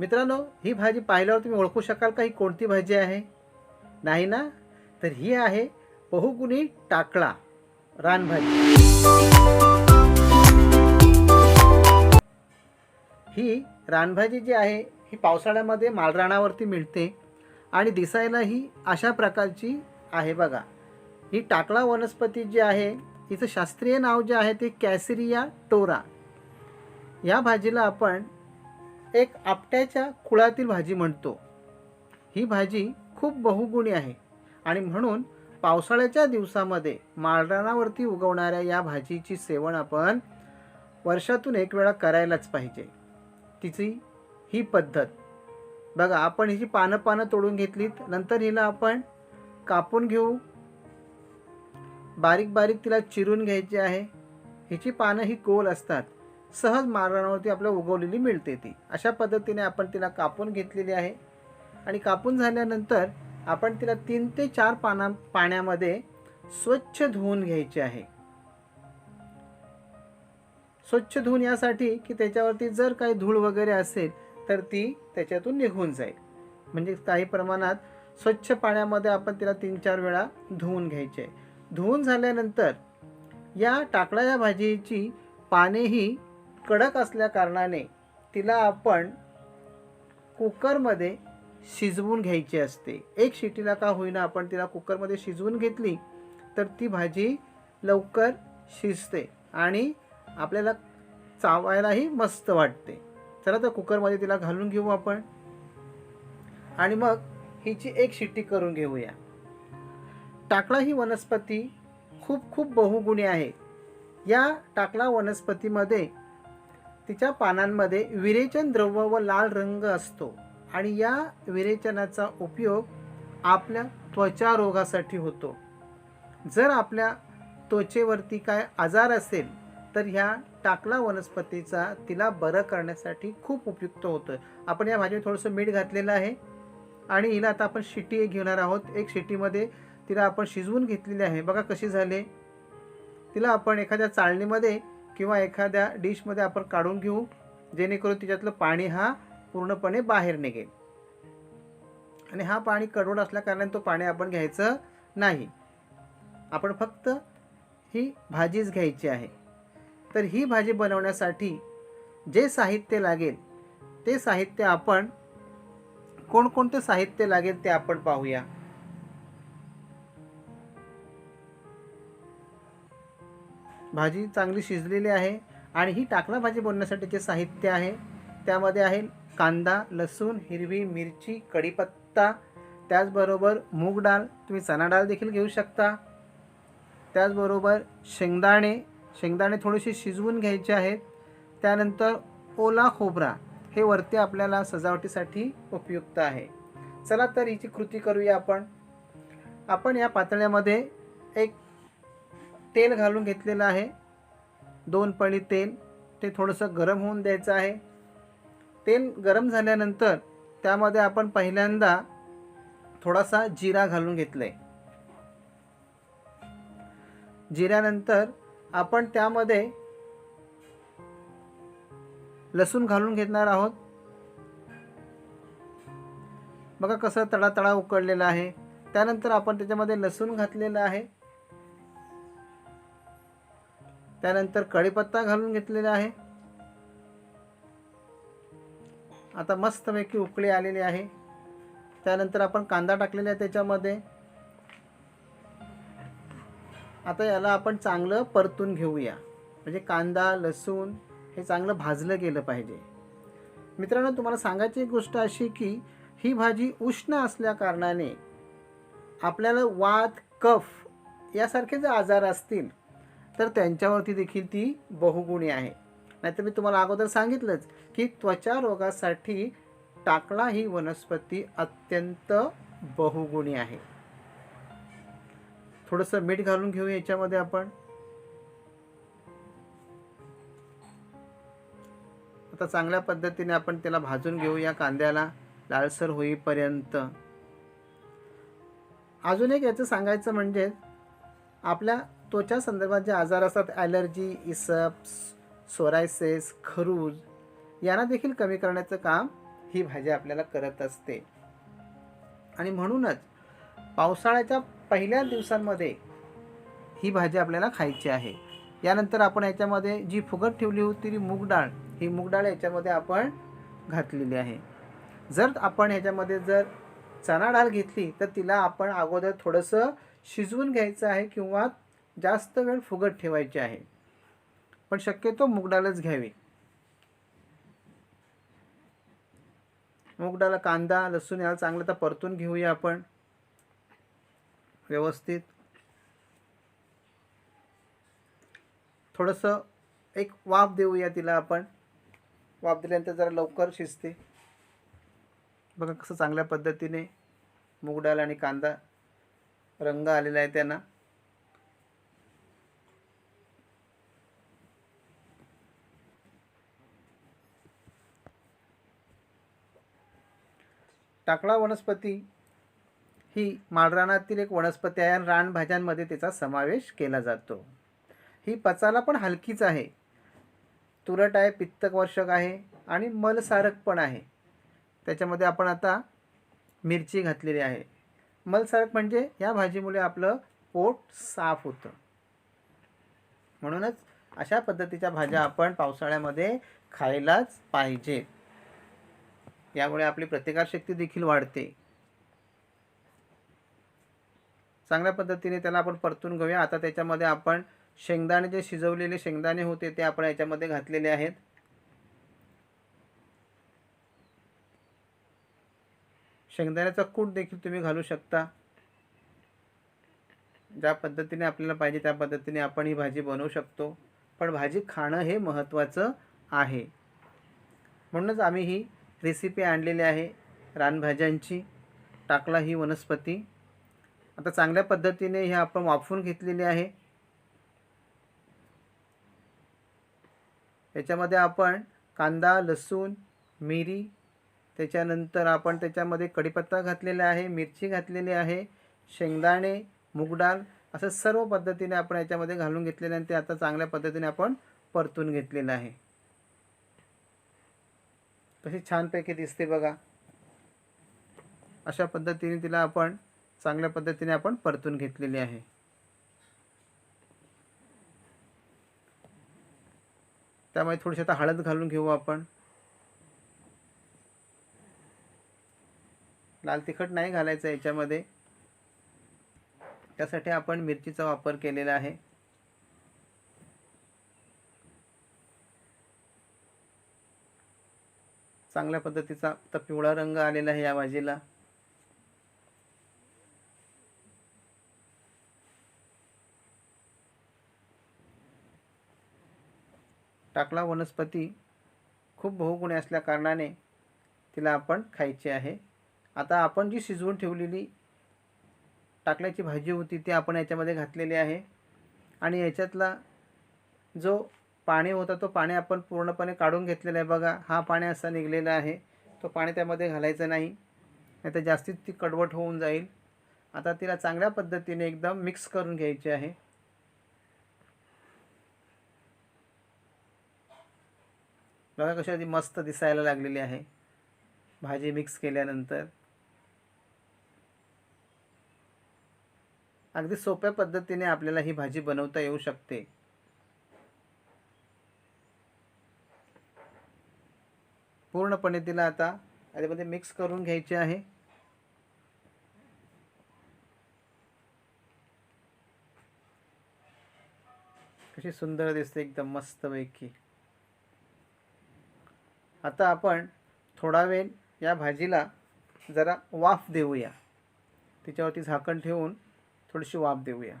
मित्रांनो ही भाजी पाहिल्यावर तुम्ही ओळखू शकाल का? ही कोणती भाजी आहे? नाही ना? तर ही आहे बहुगुणी टाकळा रानभाजी ही रानभाजी जी आहे ही पावसाळ्यामध्ये मालराणावरती मिळते आणि दिसायला ही अशा प्रकारची आहे बघा. ही टाकळा वनस्पती जी आहे हिचं शास्त्रीय नाव जे आहे ते कॅसिरिया टोरा. या भाजीला आपण एक आपट्याच्या कुळातील भाजी म्हणतो. ही भाजी खूप बहुगुणी आहे आणि म्हणून पावसाळ्याच्या दिवसामध्ये माळरानावरती उगवणाऱ्या या भाजीची सेवन आपण वर्षातून एक वेळा करायलाच पाहिजे. तिची ही पद्धत. बघा आपण हिची पानं पानं तोडून घेतलीत नंतर हिला आपण कापून घेऊ. बारीक बारीक तिला चिरून घ्यायची आहे. हिची पानं ही गोल असतात. सहज मारणावरती आपल्याला उगवलेली मिळते ती. अशा पद्धतीने आपण तिला कापून घेतलेली आहे. आणि कापून झाल्यानंतर आपण तिला तीन ते चार पाना पाण्यामध्ये स्वच्छ धुवून घ्यायची आहे. स्वच्छ धुवून यासाठी की त्याच्यावरती जर काही धूळ वगैरे असेल तर ती त्याच्यातून निघून जाईल. म्हणजे काही प्रमाणात स्वच्छ पाण्यामध्ये आपण तिला तीन चार वेळा धुवून घ्यायचे धुवून झाल्यानंतर या टाकळा या भाजीची पाने ही कडक असल्या कारणाने तिला आपण कुकरमध्ये शिजवून घ्यायची असते. एक शिटीला का होईना आपण तिला कुकरमध्ये शिजवून घेतली तर ती भाजी लवकर शिजते आणि आपल्याला चावायलाही मस्त वाटते. चला तर कुकरमध्ये तिला घालून घेऊ आपण. आणि मग हिची एक शिट्टी करून घेऊया. टाकळा ही वनस्पती खूप खूप बहुगुणी आहे. या टाकळा वनस्पतीमध्ये तिच्या पानांमध्ये विरेचन द्रव्य व लाल रंग असतो आणि या विरेचनाचा उपयोग आपल्या त्वचा रोगासाठी होतो. जर आपल्या त्वचेवरती काय आजार असेल तर ह्या टाकला वनस्पतीचा तिला बरं करण्यासाठी खूप उपयुक्त होतो आपण या भाजीत थोडंसं मीठ घातलेलं आहे आणि हिला आता आपण शिटी घेणार आहोत. एक शिटीमध्ये तिला आपण शिजवून घेतलेली आहे. बघा कशी झाले. तिला आपण एखाद्या चाळणीमध्ये किंवा एखाद्या डिशमध्ये आपण काढून घेऊ जेणेकरून तिच्यातलं पाणी हा पूर्णपणे बाहेर निघेल. आणि हा पाणी कडवड असल्याकारणाने तो पाणी आपण घ्यायचं नाही. आपण फक्त ही भाजीच घ्यायची आहे. तर ही भाजी बनवण्यासाठी जे साहित्य लागेल ते साहित्य आपण कोणकोणते साहित्य लागेल ते आपण पाहूया. भाजी चांगली शिजलेली आहे आणि ही टाकला भाजी बनवण्यासाठी जे साहित्य आहे त्यामध्ये आहे कांदा लसूण हिरवी मिरची कढीपत्ता त्याचबरोबर मूग डाळ. तुम्ही चणा डाळ देखील घेऊ शकता. त्याचबरोबर शेंगदाणे शेंगदाणे थोडेसे शिजवून घ्यायचे आहेत. त्यानंतर ओला खोबरा हे वरती आपल्याला सजावटीसाठी उपयुक्त आहे. चला तर हिची कृती करूया आपण. आपण या पातळ्यामध्ये एक तेल घालून घेतलेलं आहे. दोन पळी तेल ते थोडंसं गरम होऊन द्यायचं आहे. तेल गरम झाल्यानंतर त्यामध्ये आपण पहिल्यांदा थोडासा जिरा घालून घेतलं आहे जिऱ्यानंतर आपण त्यामध्ये लसूण घालून घेणार आहोत. बघा कसं तडातडा उकडलेला आहे. त्यानंतर आपण त्याच्यामध्ये लसूण घातलेलं आहे. त्यानंतर कढीपत्ता घालून घेतलेला आहे. आता मस्तपैकी उकळी आलेली आहे. त्यानंतर आपण कांदा टाकलेला आहे त्याच्यामध्ये. आता याला आपण चांगलं परतून घेऊया. म्हणजे कांदा लसूण हे चांगलं भाजलं गेलं पाहिजे. मित्रांनो तुम्हाला सांगायची एक गोष्ट अशी की ही भाजी उष्ण असल्या कारणाने आपल्याला वात कफ यासारखे जे आजार असतील तर त्यांच्यावरती देखील ती बहुगुणी आहे. नाहीतर मी तुम्हाला अगोदर सांगितलंच की त्वचा रोगासाठी टाकळा ही वनस्पती अत्यंत बहुगुणी आहे. थोडंसं मीठ घालून घेऊ याच्यामध्ये आपण. आता चांगल्या पद्धतीने आपण त्याला भाजून घेऊ या कांद्याला. लालसर होईपर्यंत. अजून एक याचं सांगायचं म्हणजे आपल्या त्वचा संदर्भात जे आजार असतात ॲलर्जी इसप सोरायसेस खरूज यांना देखील कमी करण्याचं काम ही भाजी आपल्याला करत असते. आणि म्हणूनच पावसाळ्याच्या पहिल्या दिवसांमध्ये ही भाजी आपल्याला खायची आहे. यानंतर आपण याच्यामध्ये जी फुगत ठेवली होती ती मूग डाळ ही मूग डाळ याच्यामध्ये आपण घातलेली आहे. जर आपण ह्याच्यामध्ये जर चणा डाळ घेतली तर तिला आपण अगोदर थोडंसं शिजवून घ्यायचं आहे किंवा जास्त वेळ फुगत ठेवायची आहे. पण शक्यतो मूग घ्यावी. मूग कांदा लसूण याला चांगलं तर परतून घेऊया आपण. व्यवस्थित. थोडंसं एक वाफ देऊया तिला आपण. वाफ दिल्यानंतर जरा लवकर शिजते. बघा कसं चांगल्या पद्धतीने मूग आणि कांदा रंग आलेला आहे त्यांना. टाकळा वनस्पती ही माळरानातील एक वनस्पती आहे आणि रानभाज्यांमध्ये तिचा समावेश केला जातो. ही पचायला पण हलकीच आहे. तुरट आहे पित्तकवर्षक आहे आणि मलसारक पण आहे. त्याच्यामध्ये आपण आता मिरची घातलेली आहे. मलसारक म्हणजे या भाजीमुळे आपलं पोट साफ होतं. म्हणूनच अशा पद्धतीच्या भाज्या आपण पावसाळ्यामध्ये खायलाच पाहिजे. यामुळे आपली प्रतिकारशक्ती देखील वाढते. चांगल्या पद्धतीने त्याला आपण परतून घेऊया. आता त्याच्यामध्ये आपण शेंगदाणे जे शिजवलेले शेंगदाणे होते ते आपण याच्यामध्ये घातलेले आहेत. शेंगदाण्याचा कूट देखील तुम्ही घालू शकता. ज्या पद्धतीने आपल्याला पाहिजे त्या पद्धतीने आपण ही भाजी बनवू शकतो. पण भाजी खाणं हे महत्त्वाचं आहे. म्हणूनच आम्ही ही रेसिपी आणलेली आहे रानभाज्यांची. टाकला ही वनस्पती. आता चांगल्या पद्धतीने हे आपण वाफवून घेतलेली आहे. याच्यामध्ये आपण कांदा लसूण मिरी त्याच्यानंतर आपण त्याच्यामध्ये कढीपत्ता घातलेला आहे मिरची घातलेली आहे शेंगदाणे मूगडाळ असं सर्व पद्धतीने आपण याच्यामध्ये घालून घेतलेलं आणि ते आता चांगल्या पद्धतीने आपण परतून घेतलेलं आहे. कशी छानपैकी दिसते बघा. अशा पद्धतीने तिला आपण चांगल्या पद्धतीने आपण परतून घेतलेली आहे. त्यामुळे थोडीशी आता हळद घालून घेऊ आपण. लाल तिखट नाही घालायचं याच्यामध्ये. त्यासाठी आपण मिरचीचा वापर केलेला आहे. चांगल्या पद्धतीचा आता पिवळा रंग आलेला आहे या भाजीला टाकला वनस्पती खूप बहुगुणी असल्या कारणाने तिला आपण खायची आहे. आता आपण जी शिजवून ठेवलेली टाकल्याची भाजी होती ती आपण याच्यामध्ये घातलेली आहे. आणि याच्यातला जो पाणी होता तो पाणी आपण पूर्णपणे काढून घेतलेला आहे बघा. हा पाणी असा निघलेला आहे. तो पाणी त्यामध्ये घालायचं नाही. नाही तर जास्तीत ती कडवट होऊन जाईल. आता तिला चांगल्या पद्धतीने एकदम मिक्स करून घ्यायची आहे. बघा कशी ती मस्त दिसायला लागलेली आहे. भाजी मिक्स केल्यानंतर. अगदी सोप्या पद्धतीने आपल्याला ही भाजी बनवता येऊ शकते. पूर्णपणे तिला आता याच्यामध्ये मिक्स करून घ्यायचे आहे. कशी सुंदर दिसते एकदम मस्तपैकी. आता आपण थोडा वेळ या भाजीला जरा वाफ देऊया. तिच्यावरती झाकण ठेवून थोडीशी वाफ देऊया.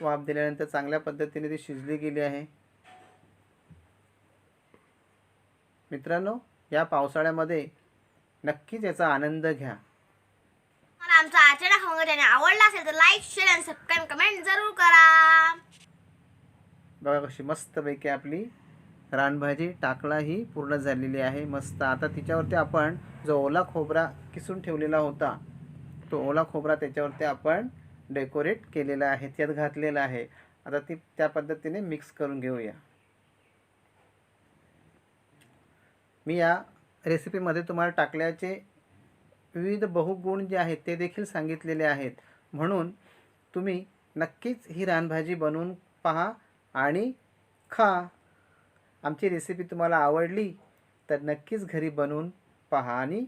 वाफ दिल्यानंतर चांगल्या पद्धतीने ती शिजली गेली आहे. मित्रांनो या पावसाळ्यामध्ये नक्कीच याचा आनंद घ्या. मला आमचा आजचा खाऊन त्याने आवडला असेल तर लाईक शेअर आणि सबस्क्राईब कमेंट जरूर करा. बघा कशी मस्तपैकी आपली रानभाजी टाकला ही पूर्ण झालेली आहे. मस्त. आता तिच्यावरती आपण जो ओला खोबरा किसून ठेवलेला होता तो ओला खोबरा त्याच्यावरती आपण डेकोरेट केलेलं आहे त्यात घातलेलं आहे. आता ती त्या पद्धतीने मिक्स करून घेऊया. मी या रेसिपीमध्ये तुम्हाला टाकल्याचे विविध बहुगुण जे आहेत ते देखील सांगितलेले आहेत. म्हणून तुम्ही नक्कीच ही रानभाजी बनवून पहा आणि खा. आमची रेसिपी तुम्हाला आवडली तर नक्कीच घरी बनवून पहा आणि